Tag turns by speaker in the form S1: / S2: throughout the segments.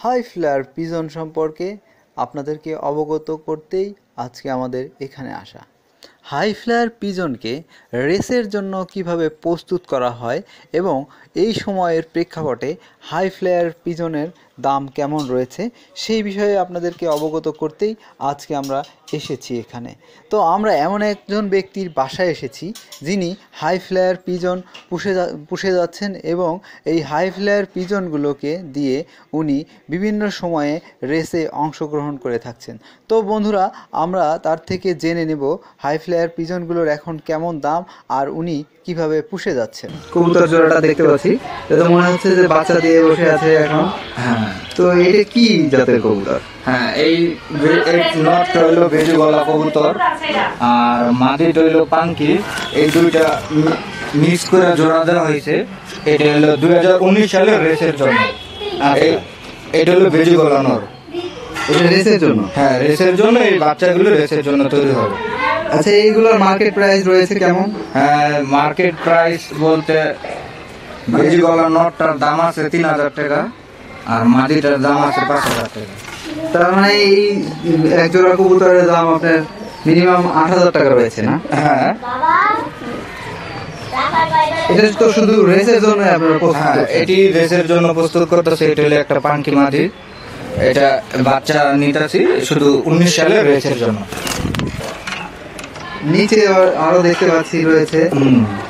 S1: High flyer pigeon সম্পর্কে আপনাদেরকে অবগত করতেই আজকে আমাদের এখানে আসা। হাই ফ্লেয়ার পিজনকে রেসের জন্য কীভাবে প্রস্তুত করা হয় এবং এই সময়ের প্রেক্ষাপটে হাই ফ্লেয়ার পিজনের দাম কেমন রয়েছে সেই বিষয়ে আপনাদেরকে অবগত করতেই আজকে আমরা এসেছি এখানে। তো আমরা এমন একজন ব্যক্তির বাসায় এসেছি, যিনি হাই ফ্লেয়ার পিজন পুষে পুষে যাচ্ছেন এবং এই হাই ফ্লেয়ার পিজনগুলোকে দিয়ে উনি বিভিন্ন সময়ে রেসে অংশগ্রহণ করে থাকছেন। তো বন্ধুরা, আমরা তার থেকে জেনে নেব হাই ফ্লেয়ার পিজনগুলোর এখন কেমন দাম আর উনি কীভাবে পুষে যাচ্ছেন। কবুতর জোড়াটা দেখতে পাচ্ছি। এটা মনে হচ্ছে যে বাচ্চা দিয়ে বসে আছে এখন।
S2: হ্যাঁ।
S1: তো এটা কি জাতের কবুতর?
S2: হ্যাঁ এই নটটা হইল বেজু গলা কবুতর আর মাদিটা হইল পাঙ্কি। এই দুইটা মিক্স করে জোড়া দেওয়া হয়েছে। এটা হলো দুই হাজার উনিশ সালের রেসের জন্য। আর এটা হলো বেজু গলা নর।
S1: এটা রেসের জন্য?
S2: হ্যাঁ রেসের জন্য এই বাচ্চাগুলো রেসের জন্য তৈরি হবে।
S1: আচ্ছা এইগুলোর মার্কেট প্রাইস রয়েছে কেমন?
S2: হ্যাঁ মার্কেট প্রাইস বলতে বেজু গলা নটটার দাম আছে তিন হাজার টাকা। আর মাদিটার দাম আছে পাঁচ হাজার টাকা।
S1: তার মানে এই এক জোড়া কবুতরের দাম আপনার মিনিমাম আট হাজার টাকা রয়েছে না?
S2: হ্যাঁ।
S1: এটা তো শুধু রেসের জন্য আপনারা
S2: হ্যাঁ। এটি রেসের জন্য প্রস্তুত করতেছে এটা হলো একটা পাঙ্কি এটা বাচ্চা নিতেছি শুধু উনিশ সালে রেসের জন্য।
S1: নিচে আরও দেখতে পাচ্ছি রয়েছে।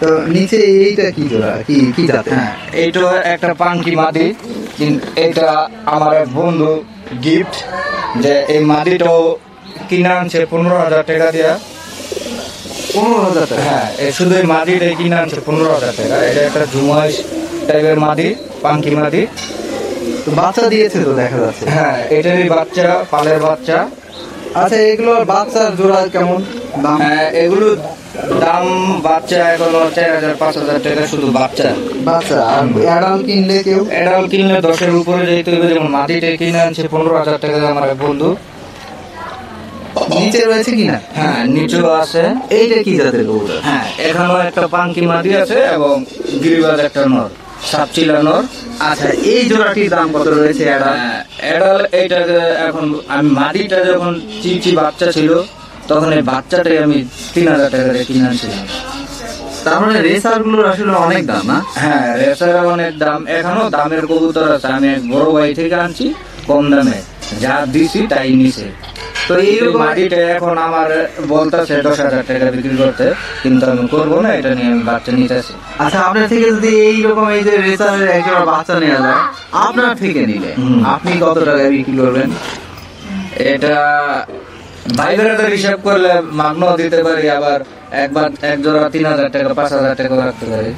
S1: তো নিচে এইটা কি জোড়া? কি কি জাতের?
S2: হ্যাঁ এইটা একটা পাঙ্কি কিন- এটা আমার এক বন্ধু গিফট যে এই মাটিটাও কিনে আনছে পনেরো হাজার টাকা দিয়া।
S1: পনেরো হাজার টাকা?
S2: হ্যাঁ শুধু এই মাটিটাই কিনে আনছে পনেরো হাজার টাকা। এটা একটা জুমাইশ টাইপের মাদি পাঙ্কি
S1: তো বাচ্চা দিয়েছে তো দেখা যাচ্ছে।
S2: হ্যাঁ এটারই বাচ্চা পালের বাচ্চা।
S1: আচ্ছা এগুলো বাচ্চার জোড়া কেমন? দাম?
S2: হ্যাঁ এগুলো দাম বাচ্চা এখনও চার হাজার পাঁচ হাজার টাকা শুধু বাচ্চা।
S1: বাচ্চা আর কিনলে কেউ?
S2: এটাও কিনলে দশের উপরে যেতে হবে যেমন মাটিটা কিনে আনছে পনেরো হাজার টাকা আমার বন্ধু।
S1: নিচে রয়েছে কিনা?
S2: হ্যাঁ নিচেও আছে।
S1: এইটা কি জাতের কবুতর
S2: হ্যাঁ এখানেও একটা পাঙ্কি মাদি আছে এবং গিরিবাজ একটা নর। সাপচিলা নর
S1: আচ্ছা এই জোড়াটির দাম কত রয়েছে অ্যাডাল্ট
S2: হ্যাঁ, এডাল এখন আমি মাদিটা যখন চিচি বাচ্চা ছিল তখন এই বাচ্চাটাই আমি তিন হাজার টাকা দিয়ে কিনে আনছিলাম।
S1: তার মানে আসলে অনেক দাম না?
S2: হ্যাঁ রেসার অনেক দাম। এখনও দামের কবুতর আছে। আমি বড় ভাই থেকে আনছি কম দামে। যা দিছি তাই নিছে। তো এই মাটিটা এখন আমার বলতেছে দশ হাজার টাকা বিক্রি করতে কিন্তু আমি করব না এটা নিয়ে আমি বাচ্চা নিতেছি
S1: আচ্ছা আপনার থেকে যদি এইরকম এই যে রেসারের একজোড়া বাচ্চা নেওয়া যায় আপনার থেকে নিলে আপনি কত টাকায় বিক্রি করবেন?
S2: এটা ভাই বেড়াদের হিসাব করলে মাগ্ন দিতে পারি আবার একবার এক জোড়া তিন হাজার টাকা পাঁচ হাজার টাকা রাখতে পারি।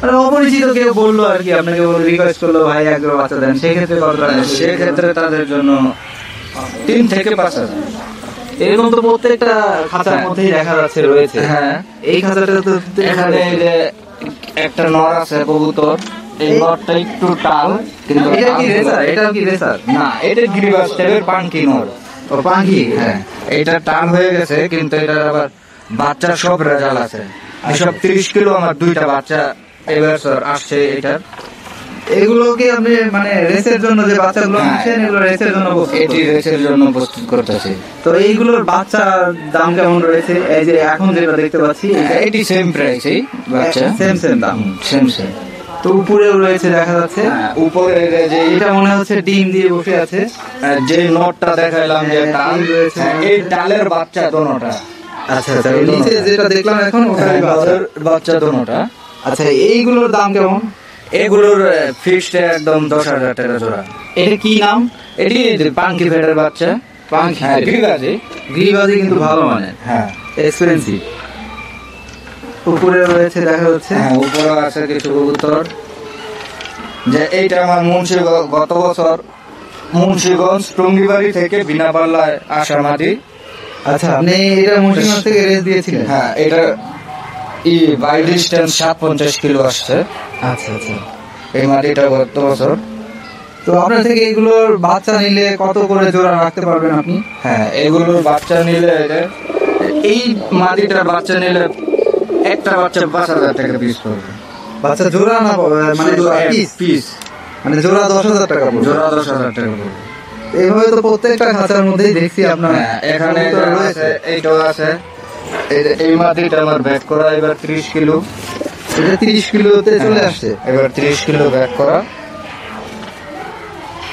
S1: মানে অপরিচিত কেউ বলল আর কি আপনাকে রিকোয়েস্ট করল ভাই একজোড়া বাচ্চা দেন। সেক্ষেত্রে কত টাকা?
S2: সেক্ষেত্রে তাদের জন্য তিন থেকে পাঁচ হাজার।
S1: এরকম তো প্রত্যেকটা খাঁচার মধ্যেই দেখা যাচ্ছে রয়েছে।
S2: হ্যাঁ।
S1: এই খাঁচাটা তো
S2: এখানে যে একটা নর আছে কবুতর এই নরটা একটু টাল কিন্তু
S1: এটা কি রেসার? এটাও কি রেসার?
S2: না এটা গিরিবাস টাইপের পাঙ্কি নর।
S1: ও পাখি
S2: হ্যাঁ। এটা টাল হয়ে গেছে কিন্তু এটার আবার বাচ্চা সব রেজাল আছে। এসব তিরিশ কিলো আমার দুইটা বাচ্চা এবার আসছে এটার।
S1: এগুলোকে আপনি মানে রেসের জন্য যে বাচ্চাগুলো
S2: হ্যাঁ।
S1: এগুলো রেসের জন্য প্রস্তুত
S2: এটি রেসের জন্য প্রস্তুত করতেছি।
S1: তো এইগুলোর বাচ্চার দাম কেমন রয়েছে? এই যে এখন যেটা দেখতে পাচ্ছি
S2: এটি সেম বাচ্চা।
S1: সেম সেম দাম।
S2: সেম সেম
S1: তো উপরেও রয়েছে দেখা যাচ্ছে।
S2: উপরে যে
S1: এটা মনে হচ্ছে ডিম দিয়ে বসে আছে।
S2: যে নটটা দেখাইলাম যে
S1: হ্যাঁ, এই রয়েছে।
S2: হ্যাঁ, এই টালের বাচ্চা দোনোটা।
S1: আচ্ছা আচ্ছা নিচে যেটা দেখলাম এখন
S2: হ্যাঁ,
S1: বাচ্চা।
S2: ওদের বাচ্চা দোনোটা।
S1: আচ্ছা এইগুলোর দাম কেমন?
S2: এগুলোর ফিক্সড একদম দশ হাজার টাকা জোড়া।
S1: এটা কি নাম?
S2: এটি পাঙ্কি ফেডের বাচ্চা।
S1: পাঙ্কি
S2: হ্যাঁ আছে
S1: গিরিবাজি। কিন্তু ভালো মানে
S2: হ্যাঁ।
S1: এক্সপেন্সিভ উপরে রয়েছে দেখা যাচ্ছে।
S2: হ্যাঁ উপরে আছে কিছু কবুতর। যে এইটা আমার মুন্সি গত বছর মুন্সিগঞ্জ টঙ্গিবাড়ি থেকে বিনা পাল্লায় আসা মাটি
S1: আচ্ছা আপনি এটা মুন্সিগঞ্জ থেকে রেস দিয়েছিলেন?
S2: হ্যাঁ এটা ই বাই ডিস্টেন্স সাত পঞ্চাশ কিলো আসছে।
S1: আচ্ছা আচ্ছা।
S2: এই মাটিটা গত বছর।
S1: তো আপনার থেকে এগুলোর বাচ্চা নিলে কত করে জোড়া রাখতে পারবেন আপনি?
S2: হ্যাঁ এগুলোর বাচ্চা নিলে এই মাটিটার বাচ্চা নিলে একটা বাচ্চা পাঁচ হাজার টাকা পিস পড়বে।
S1: বাচ্চা জোড়া না মানে পিস
S2: পিস
S1: মানে জোড়া দশ হাজার টাকা
S2: জোড়া দশ হাজার টাকা পড়বে।
S1: এইভাবে তো প্রত্যেকটা খাঁচার মধ্যেই দেখছি আপনার
S2: হ্যাঁ, এখানে
S1: রয়েছে।
S2: এইটাও আছে। এই যে মাটিটা আমার ব্যাক করা এবার ত্রিশ কিলো।
S1: এটা তিরিশ কিলোতে চলে
S2: হ্যাঁ,
S1: আসছে।
S2: এবার ত্রিশ কিলো ব্যাক করা।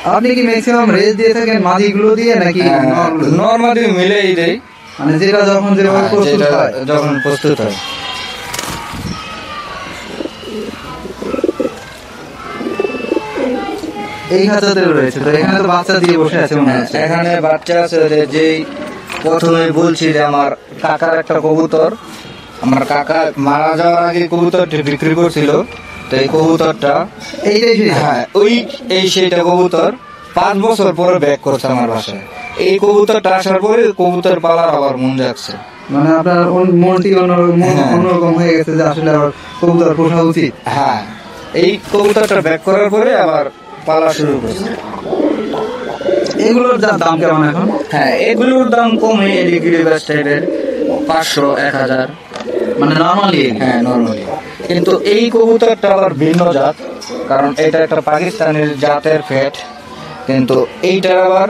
S1: আপনি কি ম্যাক্সিমাম রেস দিয়ে থাকেন মাদিগুলো দিয়ে নাকি
S2: হ্যাঁ,
S1: নর্মালি
S2: মিলেই দেই।
S1: মানে যেটা যখন যেভাবে
S2: হ্যাঁ,
S1: প্রস্তুত হয়।
S2: যখন প্রস্তুত হয়।
S1: এই খাঁচাতে রয়েছে। তো এখানে তো বাচ্চা দিয়ে বসে আছে মনে হচ্ছে।
S2: এখানে বাচ্চা আছে যে যেই প্রথমে বলছি যে আমার কাকার একটা কবুতর। আমার কাকা মারা যাওয়ার আগে কবুতরটি বিক্রি করছিল। তো এই কবুতরটা
S1: এইটাই
S2: হ্যাঁ ওই এই সেইটা কবুতর পাঁচ বছর পরে ব্যাক করছে আমার বাসায়। এই কবুতরটা আসার পরে কবুতর পালার আবার মন যাচ্ছে।
S1: মানে আপনার মনটি
S2: হ্যাঁ।
S1: অন্যরকম হয়ে গেছে যে আসলে আবার কবুতর পোষা উচিত।
S2: হ্যাঁ এই কবুতরটা ব্যাক করার পরে আবার পালা শুরু করছে।
S1: এগুলোর যা দাম কেমন এখন?
S2: হ্যাঁ এগুলোর দাম কমে এডিগ্রি টাইপের পাঁচশো এক হাজার।
S1: মানে নর্মালি
S2: হ্যাঁ নর্মালি কিন্তু এই কবুতরটা আবার ভিন্ন জাত কারণ এটা একটা পাকিস্তানের জাতের ফ্যাট কিন্তু এইটার আবার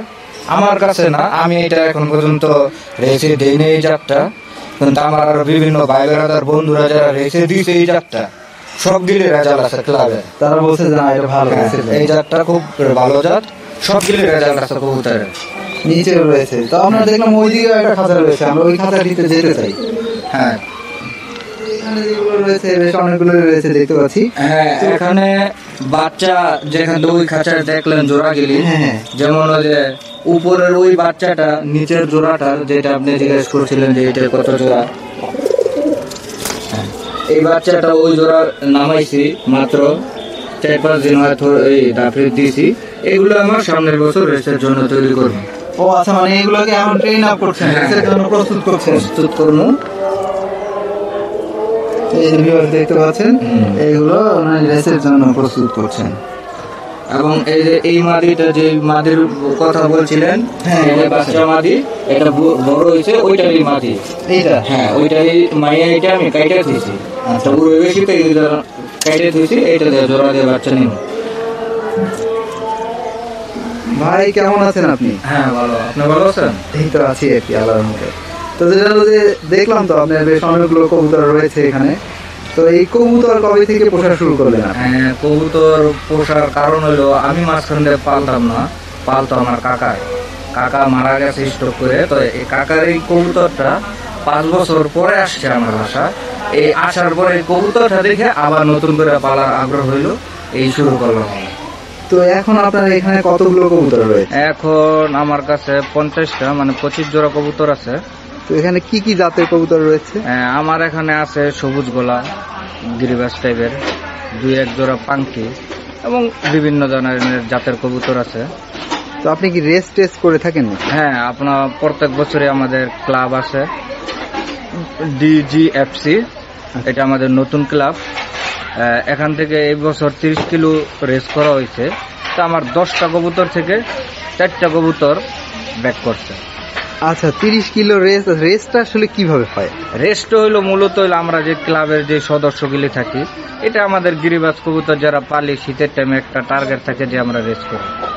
S2: আমার কাছে না আমি এটা এখন পর্যন্ত রেসে দিইনি এই জাতটা। কিন্তু আমার আরও বিভিন্ন ভাই বেড়াদার বন্ধুরা যারা রেসে দিয়েছে এই জাতটা সবগুলি রেজাল্ট আছে ক্লাবে
S1: তারা বলছে যে না এটা ভালো
S2: এই জাতটা খুব ভালো জাত। সবগুলি রেজাল্ট আছে কবুতরের
S1: নিচে রয়েছে। তো আমরা দেখলাম ওইদিকে একটা খাঁচা রয়েছে আমরা ওই খাঁচাটিতে যেতে চাই।
S2: হ্যাঁ।
S1: রয়েছে বেশ অনেকগুলো রয়েছে দেখতে পাচ্ছি।
S2: হ্যাঁ এখানে বাচ্চা যেখানে ওই খাঁচায় দেখলেন জোড়া গেলি
S1: হ্যাঁ।
S2: যেমন ওই যে উপরের ওই বাচ্চাটা নিচের জোড়াটা যেটা আপনি জিজ্ঞেস করছিলেন যে এটা কত জোড়া। হ্যাঁ, এই বাচ্চাটা ওই জোড়া নামাইছি মাত্র চার পাঁচ দিন হয়তো এই দিয়েছি। এগুলো আমার সামনের বছর রেসের জন্য তৈরি করব।
S1: ও আচ্ছা মানে এগুলোকে এখন ট্রেন আপ করছেন
S2: হ্যাঁ।
S1: রেসের জন্য প্রস্তুত করছেন।
S2: প্রস্তুত করব।
S1: এই যে viewers দেখতে পাচ্ছেন
S2: হুম।
S1: এইগুলো মানে রেসের জন্য প্রস্তুত করছেন।
S2: এবং এই যে এই মাদিটা যে মাদির কথা বলছিলেন
S1: হ্যাঁ,
S2: এই যে বাচ্চা মাদি এটা বড় হয়েছে ওইটারই মাদি।
S1: এইটা?
S2: হ্যাঁ ওইটারই মাইয়া এটা আমি কাইটে দিয়েছি।
S1: আচ্ছা।
S2: পুরো বেশি তো কাইটে দিয়েছি এইটা দিয়ে জোড়া দিয়ে বাচ্চা নিন
S1: ভাই কেমন আছেন আপনি?
S2: হ্যাঁ ভালো। আপনি ভালো আছেন?
S1: এই তো আছি আর কি আল্লাহর মধ্যে তো যেটা হলো যে দেখলাম তো আপনার বেশ অনেকগুলো কবুতর রয়েছে এখানে। তো এই কবুতর কবে থেকে পোষা শুরু করলেন
S2: হ্যাঁ কবুতর পোষার কারণ হলো আমি মাঝখান দিয়ে পালতাম না পালতো আমার কাকা কাকা মারা গেছে স্টক করে তো এই কাকার এই কবুতরটা পাঁচ বছর পরে আসছে আমার বাসা। এই আসার পরে কবুতরটা দেখে আবার নতুন করে পালার আগ্রহ হইল এই শুরু করলাম।
S1: তো এখন আপনার এখানে কতগুলো কবুতর রয়েছে?
S2: এখন আমার কাছে পঞ্চাশটা মানে পঁচিশ জোড়া কবুতর আছে।
S1: তো এখানে কি কি জাতের কবুতর রয়েছে?
S2: আমার এখানে আছে সবুজ গোলা গিরিবাস টাইপের দুই এক জোড়া পাঙ্কি এবং বিভিন্ন ধরনের জাতের কবুতর আছে।
S1: তো আপনি কি রেস টেস্ট করে থাকেন
S2: হ্যাঁ আপনার প্রত্যেক বছরে আমাদের ক্লাব আছে ডিজিএফসি এটা আমাদের নতুন ক্লাব। এখান থেকে এই বছর তিরিশ কিলো রেস করা হয়েছে। তো আমার দশটা কবুতর থেকে চারটা কবুতর ব্যাক করছে।
S1: আচ্ছা তিরিশ কিলো রেস রেসটা আসলে কীভাবে হয়?
S2: রেসটা হইল মূলত হইল আমরা যে ক্লাবের যে সদস্যগুলি থাকি এটা আমাদের গিরিবাজ কবুতর যারা পালি শীতের টাইমে একটা টার্গেট থাকে যে আমরা রেস করি।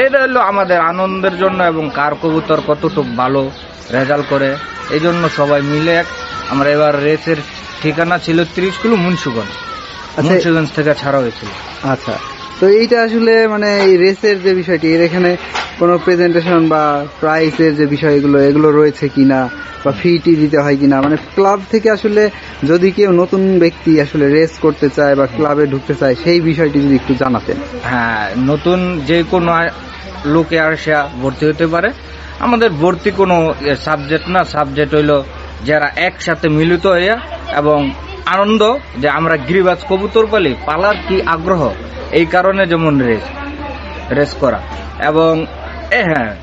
S2: এটা হলো আমাদের আনন্দের জন্য এবং কার কবুতর কতটুকু ভালো রেজাল্ট করে এই জন্য সবাই মিলে এক- আমরা এবার রেসের ঠিকানা ছিল তিরিশ কিলো মুন্সিগঞ্জ। মুন্সিগঞ্জ থেকে ছাড়া হয়েছিল।
S1: আচ্ছা তো এইটা আসলে মানে এই রেসের যে বিষয়টি এর এখানে কোনো প্রেজেন্টেশন বা প্রাইসের যে বিষয়গুলো এগুলো রয়েছে কিনা বা ফিটি দিতে হয় কিনা? মানে ক্লাব থেকে আসলে যদি কেউ নতুন ব্যক্তি আসলে রেস করতে চায় বা ক্লাবে ঢুকতে চায় সেই বিষয়টি যদি একটু জানাতেন।
S2: হ্যাঁ নতুন যে কোনো লোকে আসা ভর্তি হতে পারে। আমাদের ভর্তি কোনো সাবজেক্ট না সাবজেক্ট হইল যারা একসাথে মিলিত হইয়া এবং আনন্দ যে আমরা গিরিবাজ কবুতর পালি পালার কি আগ্রহ? এই কারণে যেমন রেস রেস করা। এবং এ হ্যাঁ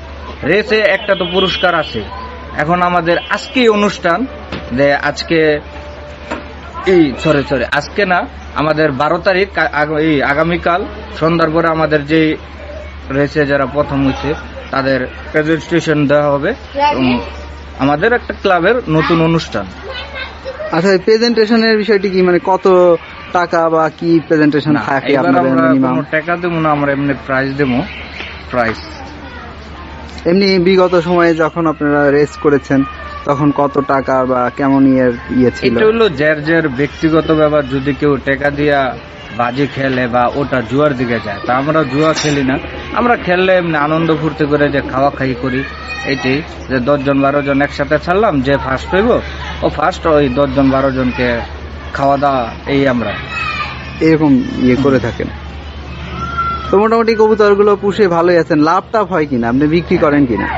S2: রেসে একটা তো পুরস্কার আছে। এখন আমাদের আজকেই অনুষ্ঠান যে আজকে এই সরি সরি আজকে না আমাদের বারো তারিখ এই আগামীকাল সন্ধ্যার পরে আমাদের যে রেসে যারা প্রথম হয়েছে তাদের প্রেজেন্টেশন দেওয়া হবে। এবং আমাদের একটা ক্লাবের নতুন অনুষ্ঠান।
S1: আচ্ছা প্রেজেন্টেশনের বিষয়টি কি? মানে কত টাকা বা কি প্রেজেন্টেশন থাকে আপনাদের মিনিমাম
S2: টাকা দেবো না আমরা এমনি প্রাইস দেবো। প্রাইস
S1: এমনি বিগত সময়ে যখন আপনারা রেস করেছেন তখন কত টাকা বা কেমন ইয়ের ইয়ে ছিল?
S2: এটা হলো যার যার ব্যক্তিগত ব্যাপার যদি কেউ টাকা দিয়া বাজি খেলে বা ওটা জুয়ার দিকে যায় তা আমরা জুয়া খেলি না। আমরা খেললে এমনি আনন্দ ফুর্তি করে যে খাওয়া খাই করি এইটাই যে দশজন বারো জন একসাথে ছাড়লাম যে ফার্স্ট হইব ও ফার্স্ট ওই দশজন বারো জনকে খাওয়া দাওয়া এই আমরা।
S1: এরকম ইয়ে করে থাকেন। তো মোটামুটি কবুতরগুলো পুষে ভালোই আছেন লাভ টাভ হয় কিনা? আপনি বিক্রি করেন কিনা?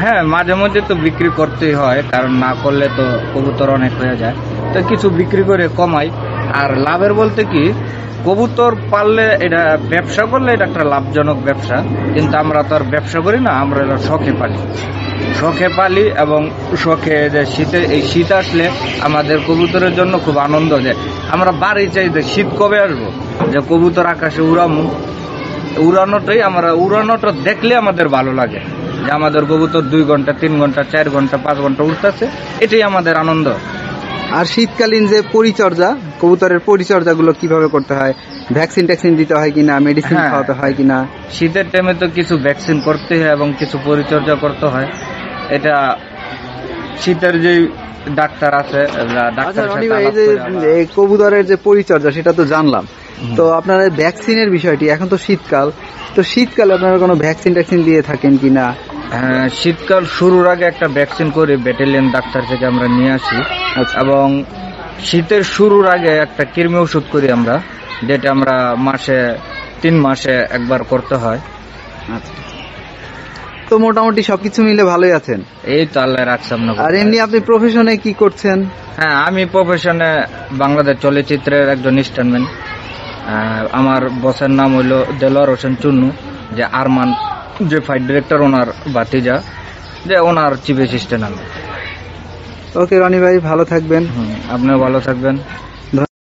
S2: হ্যাঁ মাঝে মধ্যে তো বিক্রি করতেই হয়, কারণ না করলে তো কবুতর অনেক হয়ে যায়। তো কিছু বিক্রি করে কমাই। আর লাভের বলতে কি, কবুতর পাললে এটা ব্যবসা করলে এটা একটা লাভজনক ব্যবসা, কিন্তু আমরা তো আর ব্যবসা করি না, আমরা এটা শখে পালি। শখে পালি এবং শখে যে শীতে, এই শীত আসলে আমাদের কবুতরের জন্য খুব আনন্দ দেয়। আমরা বাড়ি চাই যে শীত কবে আসব? যে কবুতর আকাশে উড়ামু। উড়ানোটাই, আমরা উড়ানোটা দেখলে আমাদের ভালো লাগে। যে আমাদের কবুতর দুই ঘণ্টা তিন ঘণ্টা চার ঘণ্টা পাঁচ ঘণ্টা উঠতেছে এটাই আমাদের আনন্দ।
S1: আর শীতকালীন যে পরিচর্যা কবুতরের পরিচর্যা গুলো কীভাবে করতে হয়? ভ্যাকসিন ট্যাকসিন দিতে হয় কিনা মেডিসিন
S2: হ্যাঁ।
S1: খাওয়াতে হয় কিনা?
S2: শীতের টাইমে তো কিছু ভ্যাকসিন করতে হয় এবং কিছু পরিচর্যা করতে হয়। এটা শীতের যে ডাক্তার আছে
S1: আচ্ছা কবুতরের যে পরিচর্যা সেটা তো জানলাম। তো আপনার ভ্যাকসিনের বিষয়টি এখন তো শীতকাল তো শীতকালে আপনারা কোনো ভ্যাকসিন ট্যাকসিন দিয়ে থাকেন কিনা?
S2: শীতকাল শুরুর আগে একটা ভ্যাকসিন করে ব্যাটালিয়ন ডাক্তার থেকে আমরা নিয়ে আসি।
S1: আচ্ছা।
S2: এবং শীতের শুরুর আগে একটা কৃমি ওষুধ করি আমরা যেটা আমরা মাসে তিন মাসে একবার করতে হয়।
S1: আচ্ছা। তো মোটামুটি সবকিছু মিলে ভালোই আছেন?
S2: এই তো আল্লাহ রাখছে
S1: আর এমনি আপনি প্রফেশনে কি করছেন?
S2: হ্যাঁ আমি প্রফেশনে বাংলাদেশ চলচ্চিত্রের একজন স্ট্যান্ডম্যান আমার বসের নাম হইল দেলোয়ার হোসেন চুন্নু যে আরমান যে ফাইট ডিরেক্টর ওনার বাতিজা যে ওনার চিফ অ্যাসিস্ট্যান্ট আমি।
S1: ওকে রনি ভাই ভালো থাকবেন।
S2: হুম, আপনিও ভালো থাকবেন।